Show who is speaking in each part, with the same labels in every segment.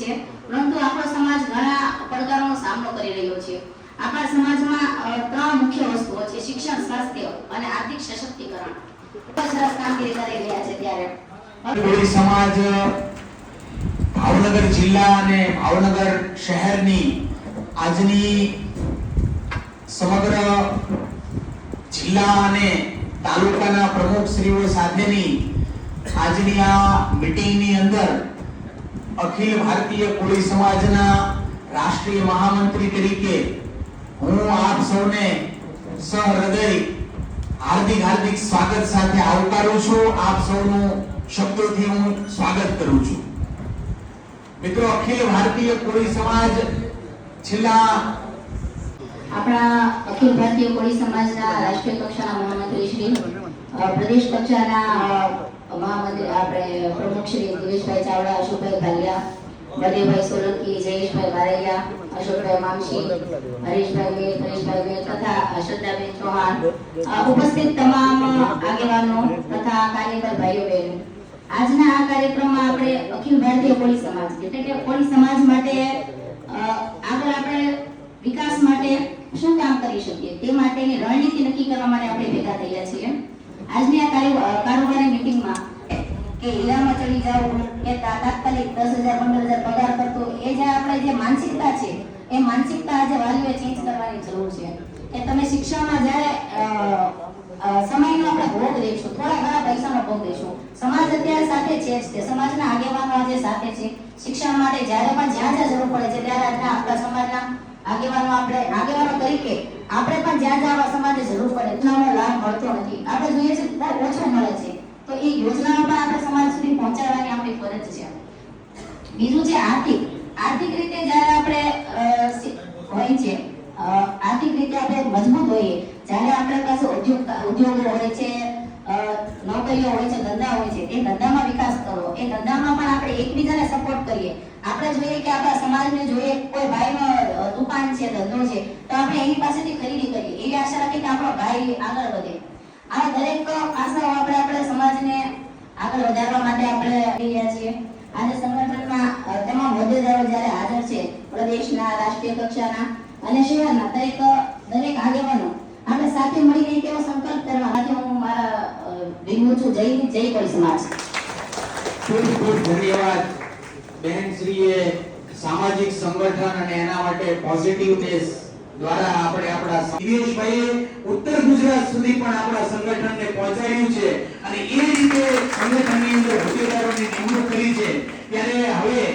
Speaker 1: છે. પરંતુ આપણો સમાજ ઘણા પડકારોનો સામનો કરી રહ્યો છે. આપણા સમાજમાં ત્રણ મુખ્ય વસ્તુઓ છે. શિક્ષણ, સ્વાસ્થ્ય અને આર્થિક સશક્તિકરણ. સરસ કામગીરી કરી રહ્યા છે ત્યારે.
Speaker 2: સમાજ, ભાવનગર જિલ્લા અને ભાવનગર શહેરની આજની સમગ્ર જિલ્લા અને તાલુકાના પ્રમુખ શ્રીઓ સાથેની આજની આ મીટિંગની અંદર અખિલ ભારતીય કોળી સમાજના રાષ્ટ્રીય મહામંત્રી તરીકે હું આપ સૌને સહૃદય, હાર્દિક હાર્દિક સ્વાગત સાથે આવકારું છું. આપ સૌનું શબ્દોથી હું સ્વાગત કરું છું. મિત્રો, અખિલ ભારતીય કોળી સમાજ છેલ્લા
Speaker 1: આપણા અખિલ ભારતીય કોળી સમાજના રાષ્ટ્રીય કક્ષાના મહામંત્રી શ્રી પ્રદેશ કક્ષાના ઉપસ્થિત તમામ આગેવાનો તથા કાર્યકર ભાઈઓ બહેનો. આજના આ કાર્યક્રમમાં આપણે અખિલ ભારતીય કોળી સમાજ, એટલે કે કોળી સમાજ માટે આગળ આપણે વિકાસ માટે શું કામ કરી શકીએ? તે માટેની રણનીતિ નક્કી કરવા માટે આપણે ભેગા થયા છીએ આજની આ કારોબારી મીટિંગમાં કે ઈલામાં ચડી જવું કે તાત્કાલિક દસ હજાર, પંદર હજાર પગાર કરતો, એ જે આપણે જે માનસિકતા છે, એ માનસિકતા આજે વાલીઓએ ચેન્જ કરવાની જરૂર છે. કે તમે શિક્ષણમાં જ્યારે સમયનો આપણે ભોગ દઈશું થોડા ઘણા પૈસાનો ભોગ દઈશું સમાજ અત્યારે સાથે છે જ તે, સમાજના આગેવાનો આજે સાથે છે. શિક્ષણ માટે જ્યારે પણ જ્યાં જ્યાં જરૂર પડે છે, ત્યારે આજના આપણા સમાજના આગેવાનો આપણે, આગેવાનો તરીકે આપણે પણ જ્યાં જ્યાં આવા સમાજને જરૂર પડે યોજનાઓનો લાભ મળતો નથી. આપણે જોઈએ છે બહુ ઓછો મળે છે. તો એ યોજનાઓ પણ આપણે સમાજ સુધી પહોંચાડવાની આપણી ફરજ છે. બીજું છે આર્થિક. આર્થિક રીતે જ્યારે આપણે હોય છે આર્થિક રીતે આપણે મજબૂત હોઈએ, જ્યારે આપણે પાસે ઉદ્યોગ ઉદ્યોગો હોય છે નોકરીઓ હોય છે, ધંધા હોય છે, એ ધંધામાં વિકાસ કરવો, એ ધંધામાં પણ આપણે એકબીજાને સપોર્ટ કરીએ. આપણે જોઈએ કે આપણા સમાજને જોઈએ કોઈ ભાઈનો દુકાન છે ધંધો છે તો આપણે એની પાસેથી ખરીદી કરીએ. એવી આશા રાખીએ કે આપણો ભાઈ આગળ વધે. આ દરેક પાસાઓ આપણે આપણે સમાજને આગળ વધારવા માટે આપણે રહ્યા છીએ. આજે સંગઠનમાં તમામ હોદ્દેદારો જ્યારે હાજર છે પ્રદેશના રાષ્ટ્રીય કક્ષાના અને શહેરના દરેક દરેક આગેવાનો આપણે સાથે મળીને એક સંકલ્પ કરવા માટે હું મારા અ, છું. જય જય કોળી સમાજ.
Speaker 2: ખૂબ ખૂબ ધન્યવાદ. બહેનશ્રીએ સામાજિક સંગઠન અને એના માટે પોઝિટિવનેસ દ્વારા આપણે આપણા દિવેશભાઈએ ઉત્તર ગુજરાત સુધી પણ આપણા સંગઠનને પહોંચાડ્યું છે. અને એ રીતે સંગઠનની અંદર હોદ્દેદારોની નિમણૂક કરી છે. ત્યારે હવે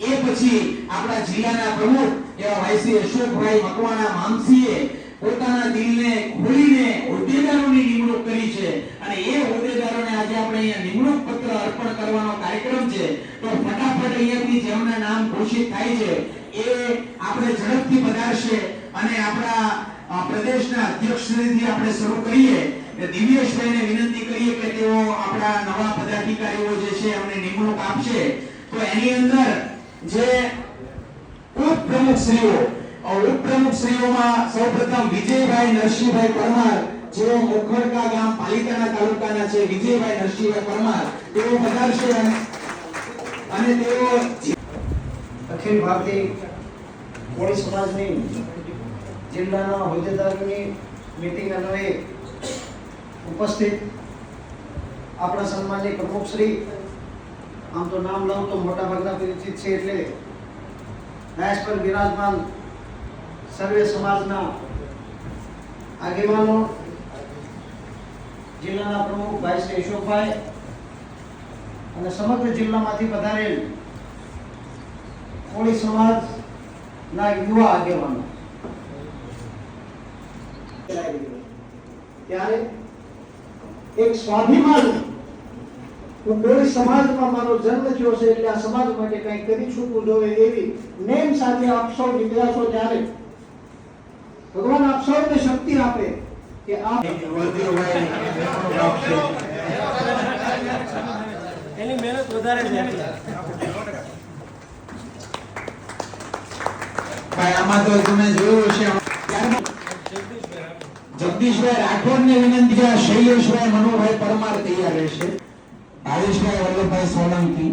Speaker 2: એ પછી આપણા જિલ્લાના પ્રમુખ એવા વાયસી અશોકભાઈ મકવાણા મામસીએ પોતાના દિલને ખોલીને હોદ્દેદારોની નિમણૂક કરી છે. અને એ હોદ્દેદારોને આજે આપણે અહીંયા નિમણૂક પત્ર અર્પણ કરવાનો કાર્યક્રમ છે. તો ફટાફટ અહીંયાથી જેમના નામ ઘોષિત થાય છે, એ આપણે ઝડપથી પધારશે અને આપણા પ્રદેશના અધ્યક્ષશ્રીથી આપણે શરૂ કરીએ. દિવ્યેશભાઈને વિનંતી કરીએ કે તેઓ આપણા નવા પદાધિકારીઓ જે છે એમને નિમણૂક આપશે. તો એની અંદર જે ઉપપ્રમુખશ્રીઓ અ, ઉપપ્રમુખશ્રીઓમાં સૌપ્રથમ વિજયભાઈ નરસિંહભાઈ પરમાર જેઓ મોખડકા ગામ પાલિકાના તાલુકાના છે વિજયભાઈ નરસિંહભાઈ પરમાર તેઓ પધારશે અને તેઓ
Speaker 3: અખિલ ભારતીય કોળી સમાજની જિલ્લાના હોદ્દેદારોની મીટિંગ અન્વયે ઉપસ્થિત આપણા સન્માનની પ્રમુખશ્રી આમ તો નામ લઉં તો મોટા ભાગના પરિચિત છે એટલે ડાયસ પર બિરાજમાન સર્વે સમાજના આગેવાનો, જિલ્લાના પ્રમુખ ભાઈ શ્રી અશોકભાઈ અને સમગ્ર જિલ્લામાંથી પધારેલ કોળી સમાજના યુવા આગેવાનો. ત્યારે એક સ્વાભિમાન હું કોળી સમાજમાં મારો જન્મ થયો છે એટલે આ સમાજ માટે કંઈ કરી છૂટવું જોઈએ એવી નેમ સાથે આપ સૌ નીકળ્યા છો ત્યારે ભગવાન આપ સૌને શક્તિ આપે કે આપ
Speaker 4: એની મહેનત વધારે છે.
Speaker 2: ભાઈ આમાં તો તમે જોયું હશે. જગદીશભાઈ રાઠોડ ને વિનંતી છે શૈલેષભાઈ મનોભાઈ પરમાર તૈયાર રહેશે. ભાવેશભાઈ વલ્લભભાઈ સોલંકી.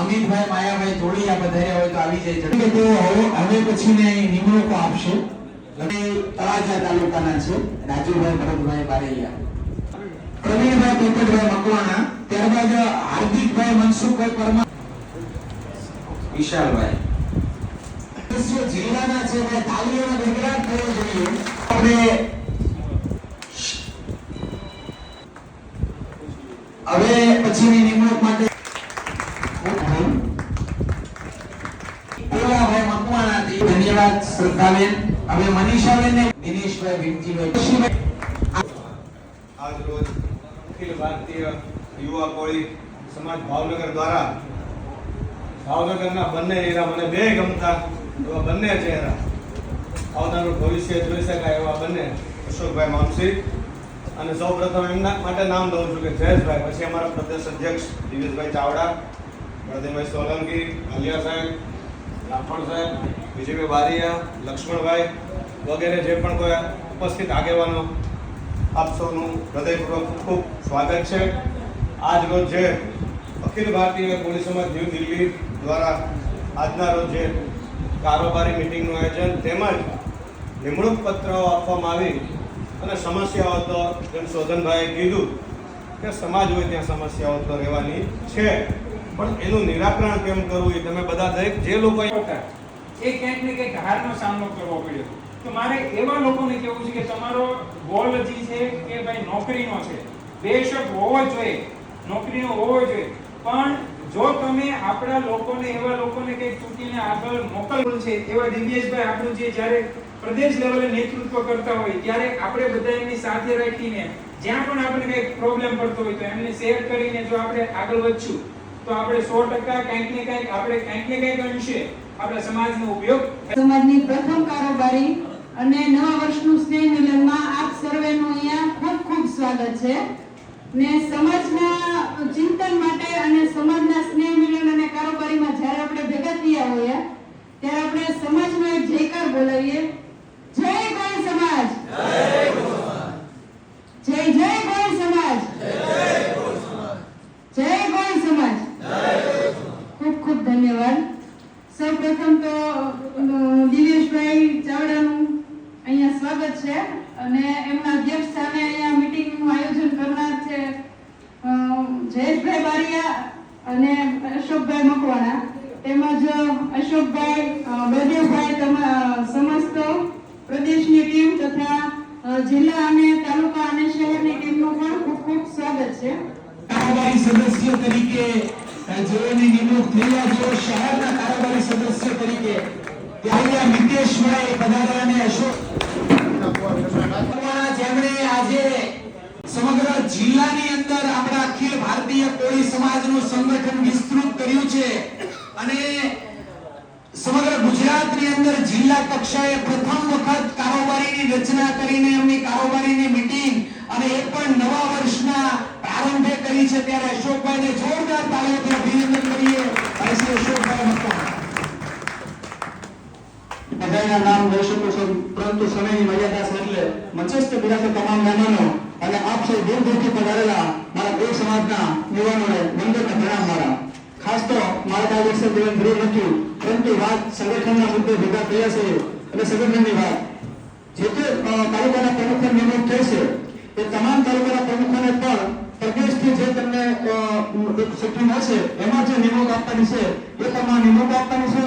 Speaker 2: અમિતભાઈ માયાભાઈ જોડિયા પધાર્યા હોય તો આવી જાય કે તેઓ હવે પછીને નિમણૂકો આપશે. અને તળાજા તાલુકાના છે. રાજુભાઈ ભરતભાઈ બારૈયા. પ્રવીણભાઈ પોપટભાઈ મકવાણા. ત્યારબાદ હાર્દિકભાઈ મનસુખભાઈ પરમાર વિશાલભાઈ. જિલ્લાના છે. ભાઈ તાલીઓનો ગડગડાટ થવો જોઈએ. આપણે હવે પછીની નિમણૂક માટે ધન્યવાદ શ્રદ્ધાબેન હવે મનીષાબેન દિનેશભાઈ ભીમજીભાઈ
Speaker 5: આજ રોજ અખિલ ભારતીય યુવા કોળી સમાજ ભાવનગર દ્વારા ભાવનગરના બંને ચહેરા મને બે ગમતા એવા બંને ચહેરા. આવનારું ભવિષ્ય જોઈ શકાય એવા બંને અશોકભાઈ મામસી અને સૌ પ્રથમ એમના માટે નામ દઉં છું કે જયેશભાઈ, પછી અમારા પ્રદેશ અધ્યક્ષ દિવેશભાઈ ચાવડા પ્રદીપભાઈ સોલંકી આલિયા સાહેબ રાઠોડ સાહેબ, વિજયભાઈ બારીયા, લક્ષ્મણભાઈ વગેરે જે પણ કોઈ ઉપસ્થિત આગેવાનો, આપ સૌનું હૃદયપૂર્વક ખૂબ સ્વાગત છે. આજ જે અખિલ ભારતીય કોળી ન્યૂ દિલ્હી દ્વારા આજના રોજ જે કારોબારી મિટિંગનું આયોજન, તેમજ નિમણૂક પત્રો આપવામાં આવી અને સમસ્યાઓ તો જેમ શોધનભાઈએ કીધું કે સમાજ હોય ત્યાં સમસ્યાઓ તો રહેવાની છે. પણ એનું નિરાકરણ કેમ કરવું એ તમે બધા દરેક જે લોકો
Speaker 6: એ ક્યાંક ને ક્યાંક હારનો સામનો કરવો પડ્યો. તો મારે એવા લોકોને કહેવું છે કે તમારો ગોલ હજી છે કે ભાઈ નોકરીનો છે. બેશક હોવો જોઈએ. નોકરીનો હોવો જોઈએ. પણ જો તમે આપણા લોકોને, એવા લોકોને કંઈક ચૂંટીને આગળ મોકલવું છે, એવા દિવ્યેશભાઈ આપણું જે જ્યારે પ્રદેશ લેવલે નેતૃત્વ કરતા હોય, ત્યારે આપણે બધા એમની સાથે રાખીને, જ્યાં પણ આપણે કંઈક પ્રોબ્લેમ પડતો હોય તો એમને શેર કરીને જો આપણે આગળ વધશું. તો આપણે સો ટકા કંઈક ને કંઈક, આપણે કંઈક ને કંઈક અંશે આપણા સમાજનો ઉપયોગ
Speaker 7: સમાજની પ્રથમ કારોબારી અને નવા વર્ષનું સ્નેહ મિલનમાં આપ સર્વેનું અહીંયા ખૂબ ખૂબ સ્વાગત છે. ને સમાજના ચિંતન માટે અને સમાજના સ્નેહ મિલન અને કારોબારીમાં જ્યારે આપણે ભેગા થયા હોઈએ ત્યારે આપણે સમાજનો એક જયકાર બોલાવીએ જય ગોળ સમાજ જય જય ગોળ સમાજ જય ગોળ સમાજ ખૂબ ખૂબ ધન્યવાદ સૌપ્રથમ તો અ, દિવ્યેશભાઈ ચાવડાનું અહીંયા સ્વાગત છે અને એમના અધ્યક્ષ સ્થાને અહીંયા મીટિંગનું આયોજન કરનાર છે અ, જયેશભાઈ બારિયા અને અશોકભાઈ મકવાણા તેમજ અશોકભાઈ અ, બળદેવભાઈ તમા સમસ્ત પ્રદેશની ટીમ તથા અ, જિલ્લા અને તાલુકા અને શહેરની ટીમનું પણ ખૂબ ખૂબ સ્વાગત છે
Speaker 2: કારોબારી સદસ્ય તરીકે અ, જેઓની નિમણૂક થઈ રહ્યા જેઓ શહેરના કારોબારી સદસ્ય તરીકે ત્યારે મિતેશભાઈ પધાર્યા અને અશોક જેમણે આજે સમગ્ર જિલ્લાની અંદર આપણા અખિલ ભારતીય કોળી સમાજનું સંગઠન વિસ્તૃત કર્યું છે અને સમગ્ર ગુજરાતની અંદર જિલ્લા કક્ષાએ પ્રથમ વખત કારોબારીની રચના કરીને એમની કારોબારીની મીટિંગ અને એ પણ નવા વર્ષના પ્રારંભે કરી છે. ત્યારે અશોકભાઈને જોરદાર તાળીઓથી અભિનંદન કરીએ અને શ્રી અશોકભાઈ મકવાણા
Speaker 8: બધાના નામ લઈ શકો છો પરંતુ સમયની મર્યાદા એટલે મંચસ્થ બિરાજે તમામ મહેમાનો અને આપ સૌ દૂર દૂરથી પધારેલા મારા દેવ સમાજના યુવાનોને વંદન પ્રણામ મારા. ખાસ તો મારા કાંઈ જીવન દેવાની નથી પરંતુ વાત સંગઠનના મુદ્દે ભેગા થયા છે અને સંગઠનની વાત. જે તે તાલુકાના પ્રમુખને નિમણૂક થઈ છે, એ તમામ તાલુકાના પ્રમુખોને પણ પ્રદેશથી જે તમને એક સિક્કી મળશે, એમાં જે નિમણૂક આપવાની છે, એ તમામ નિમણૂક આપવાની છે.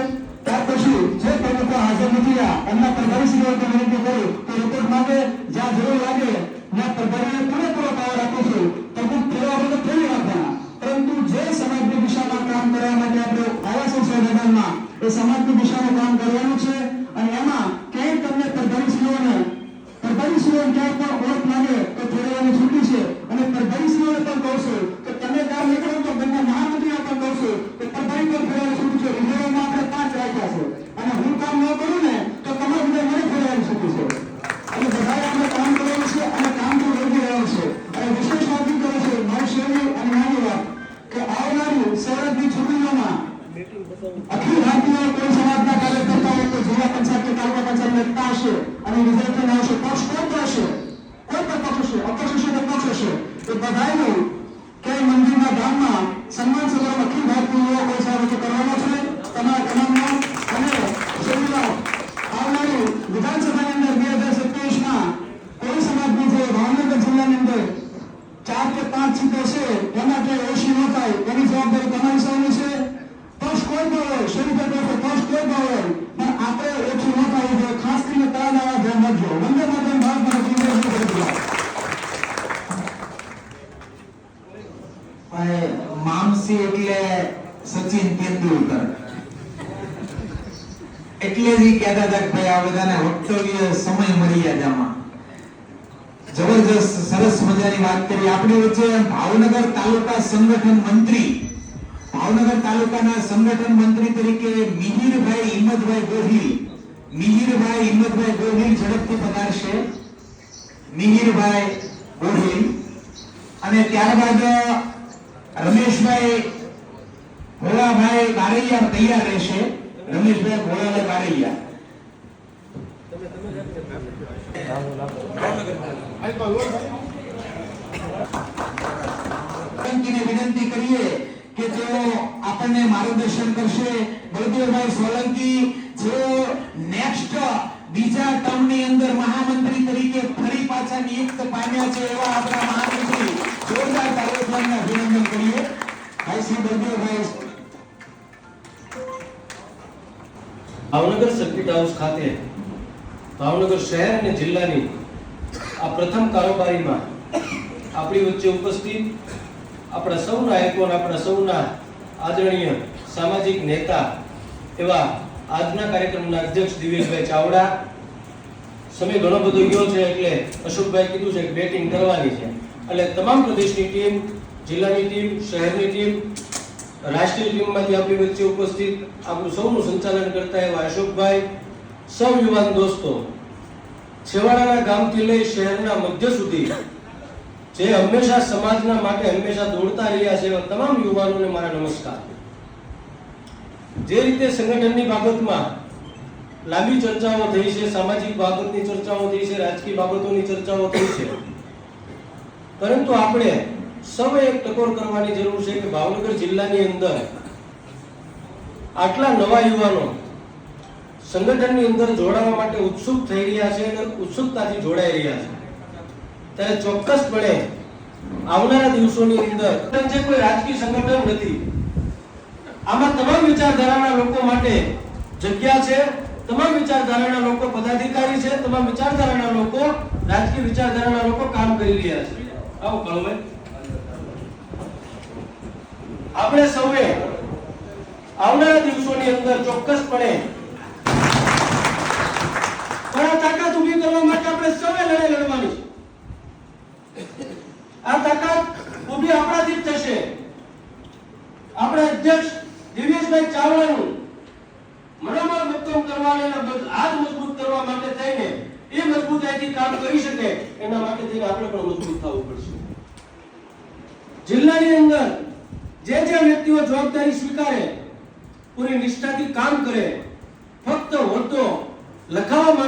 Speaker 8: જે હાજર નથી રહ્યા. એમના પ્રભારીશ્રીઓ વિનંતી કરું કે રિપોર્ટ માટે જ્યાં જરૂર લાગે, ત્યાં પ્રભારીને પૂરેપૂરો પાવર આપું છું. પ્રમુખ ફેરવા વગર ફેરવી નાખવાના. પરંતુ જે સમાજની દિશામાં કામ કરવા માટે આપણે આવ્યા છીએ સંવિધાનમાં એ સમાજની દિશામાં કામ કરવાનું છે. અને એમાં ક્યાંય તમને પ્રભારીશ્રીઓને પ્રભારીશ્રીઓને ક્યાંય વિભાગીય કોઈ સમાજના કાર્યકર્તાઓ તો જિલ્લા સમાજ કરવાનો જે ભાવનગર જિલ્લાની અંદર ચાર કે પાંચ સીટો છે એમાં કે ઓછી ન થાય, એની જવાબદારી તમારી સૌની છે. કરતા હોય શરીફ પાસે કષ્ટ કરતા હોય પણ આપણે ઓછું ન થવું જોઈએ ખાસ કરીને તારા દાવા ધ્યાન રાખજો. વંદે માતરમ, ભારત માતા કોંગ્રેસ પણ મામસી એટલે
Speaker 2: સચિન તેંડુલકર. એટલે જ કહેતા હતા કે ભાઈ આ બધાને વક્તવ્ય સમય મર્યાદામાં. જબરજસ્ત સરસ મજાની વાત કરી. આપણી વચ્ચે ભાવનગર તાલુકા સંગઠન મંત્રી ભાવનગર તાલુકાના સંગઠન મંત્રી તરીકે મિહિરભાઈ હિંમતભાઈ ગોહિલ. મિહિરભાઈ હિંમતભાઈ ગોહિલ ઝડપથી પધારશે. મિહિરભાઈ ગોહિલ. અને ત્યારબાદ, રમેશભાઈ ભોળાભાઈ બારૈયા તૈયાર રહેશે. રમેશભાઈ ભોળાભાઈ બારૈયા. વિનંતી કરીએ કે જેઓ આપણને માર્ગદર્શન કરશે. બળદેવભાઈ સોલંકી, જેઓ નેક્સ્ટ બીજા ટર્મની અંદર મહામંત્રી તરીકે ફરી પાછા નિયુક્ત પામ્યા છે એવા આપણા મહામંત્રી જોરદાર તાલુકાને અભિનંદન કરીએ. ભાઈ શ્રી બળદેવભાઈ,
Speaker 4: ભાવનગર સર્કિટ હાઉસ ખાતે ભાવનગર શહેર અને જિલ્લાની આ પ્રથમ કારોબારીમાં આપણી વચ્ચે ઉપસ્થિત આપણા સૌના આઇકોન આપણા સૌના આદરણીય સામાજિક નેતા એવા આજના કાર્યક્રમના અધ્યક્ષ દિવેશભાઈ ચાવડા. સમય ઘણો બધો ગયો છે એટલે અશોકભાઈ કીધું છે કે બેટિંગ કરવાની છે. એટલે તમામ પ્રદેશની ટીમ, જિલ્લાની ટીમ, શહેરની ટીમ, રાષ્ટ્રીય ટીમમાંથી આપણી વચ્ચે ઉપસ્થિત આપણું સૌનું સંચાલન કરતા એવા અશોકભાઈ સૌ યુવાન દોસ્તો, છેવાડાના ગામથી લઈ શહેરના મધ્ય સુધી જે હંમેશા સમાજના માટે હંમેશા દોડતા રહ્યા છે એવા તમામ યુવાનોને મારા નમસ્કાર. જે રીતે સંગઠનની બાબતમાં લાંબી ચર્ચાઓ થઈ છે, સામાજિક બાબતની ચર્ચાઓ થઈ છે, રાજકીય બાબતોની ચર્ચાઓ થઈ છે, પરંતુ આપણે સૌએ એક ટકોર કરવાની જરૂર છે કે ભાવનગર જિલ્લાની અંદર આટલા નવા યુવાનો સંગઠનની અંદર જોડાવા માટે ઉત્સુક થઈ રહ્યા છે અને ઉત્સુકતાથી જોડાઈ રહ્યા છે. ત્યારે ચોક્કસપણે આવનારા દિવસોની અંદર જે કોઈ રાજકીય સંગઠન નથી, આમાં તમામ વિચારધારાના લોકો માટે જગ્યા છે, તમામ વિચારધારાના લોકો પદાધિકારી છે, તમામ વિચારધારાના લોકો રાજકીય વિચારધારાના લોકો કામ કરી રહ્યા છે. આવો કળુભાઈ આપણે સૌએ આવનારા દિવસોની અંદર ચોક્કસપણે પણ આ તાકાત ઊભી કરવા માટે આપણે સૌએ લડાઈ લડવાની છે. આ તાકાત ઊભી આપણાથી જ થશે. આપણે અધ્યક્ષ દિવ્યેશભાઈ ચાવડાનું મનોબળ મક્કમ કરવાને બધ- મજબૂત કરવા માટે થઈને એ મજબૂતાઈથી કામ કરી શકે એના માટે થઈને આપણે પણ મજબૂત થવું પડશે. જિલ્લાની અંદર જે જે વ્યક્તિઓ જવાબદારી સ્વીકારે, પૂરી નિષ્ઠાથી કામ કરે, ફક્ત હોદ્દો લખાવવા માટે